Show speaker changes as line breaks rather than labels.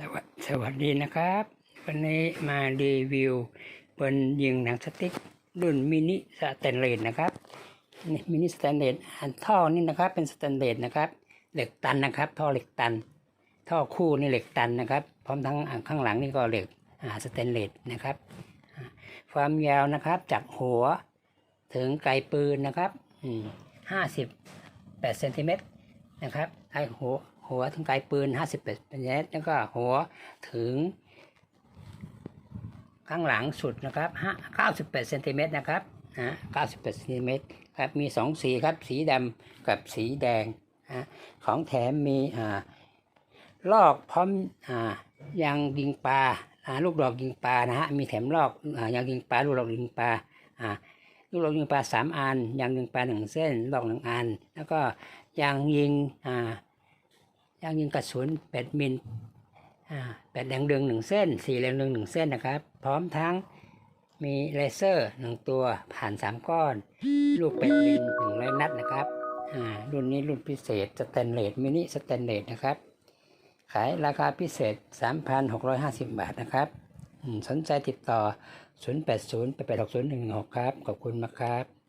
สวัสวัสดีนะครับ วันนี้มารีวิวบนยิงหนังสติ๊กรุ่นมินิสแตนเลสนะครับนี่มินิสแตนเลสอันท่อนี่นะครับเป็นสแตนเลสนะครับ เหล็กตันนะครับ ท่อเหล็กตัน ท่อคู่นี่เหล็กตันนะครับ พร้อมทั้งข้างหลังนี่ก็เหล็กสแตนเลสนะครับ ความยาวนะครับจากหัวถึงไกลปืนนะครับห้าสิบแปดเซนติเมตรนะครับไอหัว หัวถึงไกลปืน 58เซนติเมตรแล้วก็หัวถึง ข้างหลังสุดนะครับ98เซนติเมตรนะครับนะ98เซนติเมตรครับมี 2 สีครับ สีดำกับสีแดงนะของแถมมีอ่าลอกพร้อมอ่ายางยิงปลาอ่าลูกดอกยิงปลานะฮะมีแถมลอกอ่ายางยิงปลาลูกดอกยิงปลาอ่าลูกดอกยิงปลาสามอันยางยิงปลาหนึ่งเส้นลอกหนึ่งอัน แล้วก็ยางยิงอ่า ยางยิงกระสุน8มิลอ่าแปดแดงเดืองหนึ่งเส้นสี่แดงเดืองหนึ่งเส้นนะครับ พร้อมทั้งมีเลเซอร์หนึ่งตัวผ่านสามก้อน ลูกเป็ดบินหนึ่งร้อยนัดนะครับอ่ารุ่นนี้รุ่นพิเศษสแตนเลสมินิสแตนเลสนะครับ ขายราคาพิเศษ 3,650 บาทนะครับ สนใจติดต่อ 080 8 8 6 0 1 6 ครับ ขอบคุณมากครับ